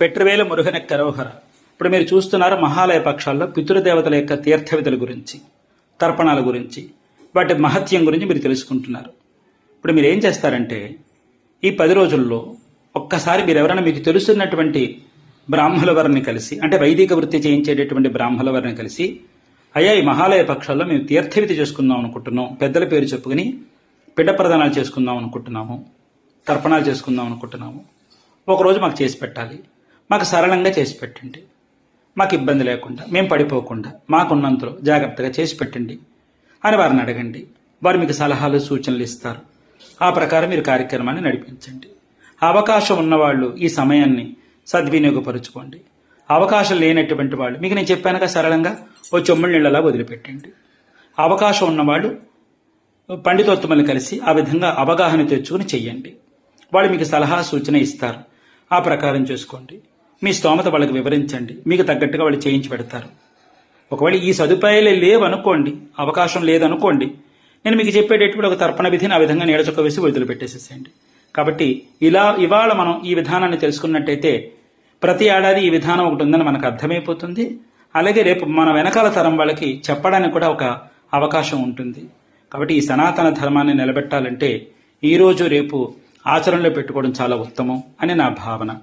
పెట్రవేల మురుగన కరోహర ఇప్పుడు మీరు చూస్తున్నారు మహాలయ పక్షాల్లో పితృదేవతల యొక్క తీర్థ విధుల గురించి తర్పణాల గురించి వాటి మహత్యం గురించి మీరు తెలుసుకుంటున్నారు. ఇప్పుడు మీరు ఏం చేస్తారంటే ఈ పది రోజుల్లో ఒక్కసారి మీరు ఎవరైనా మీకు తెలుసున్నటువంటి బ్రాహ్మణ వారిని కలిసి అంటే వైదిక వృత్తి చేయించేటటువంటి బ్రాహ్మణ వారిని కలిసి అయ్యా ఈ మహాలయ పక్షాల్లో మేము తీర్థవిధి చేసుకుందాం అనుకుంటున్నాం పెద్దల పేరు చెప్పుకుని పిండ ప్రదానాలు చేసుకుందాం అనుకుంటున్నాము తర్పణాలు చేసుకుందాం అనుకుంటున్నాము ఒకరోజు మాకు చేసి పెట్టాలి. మాకు సరళంగా చేసి పెట్టండి. మాకు ఇబ్బంది లేకుండా మేము పడిపోకుండా మాకున్నంతలో జాగ్రత్తగా చేసి పెట్టండి అని వారిని అడగండి. వారు మీకు సలహాలు సూచనలు ఇస్తారు. ఆ ప్రకారం మీరు కార్యక్రమాన్ని నడిపించండి. అవకాశం ఉన్నవాళ్ళు ఈ సమయాన్ని సద్వినియోగపరుచుకోండి. అవకాశం లేనటువంటి వాళ్ళు మీకు నేను చెప్పానుగా సరళంగా ఓ చెమ్ముళ్ళ నీళ్ళలా వదిలిపెట్టండి. అవకాశం ఉన్నవాళ్ళు పండితోత్తములు కలిసి ఆ విధంగా అవగాహన తెచ్చుకుని చెయ్యండి. వాళ్ళు మీకు సలహా సూచన ఇస్తారు. ఆ ప్రకారం చేసుకోండి. మీ స్తోమత వాళ్ళకి వివరించండి. మీకు తగ్గట్టుగా వాళ్ళు చేయించి పెడతారు. ఒకవేళ ఈ సదుపాయాలే లేవనుకోండి అవకాశం లేదనుకోండి నేను మీకు చెప్పేటటువంటి ఒక తర్పణ విధిని ఆ విధంగా నీడచొక్క వేసి వదిలిపెట్టేసేసేయండి. కాబట్టి ఇలా ఇవాళ మనం ఈ విధానాన్ని తెలుసుకున్నట్టయితే ప్రతి ఏడాది ఈ విధానం ఒకటి ఉందని మనకు అర్థమైపోతుంది. అలాగే రేపు మన వెనకాల తరం వాళ్ళకి చెప్పడానికి కూడా ఒక అవకాశం ఉంటుంది. కాబట్టి ఈ సనాతన ధర్మాన్ని నిలబెట్టాలంటే ఈరోజు రేపు ఆచరణలో పెట్టుకోవడం చాలా ఉత్తమం అని నా భావన.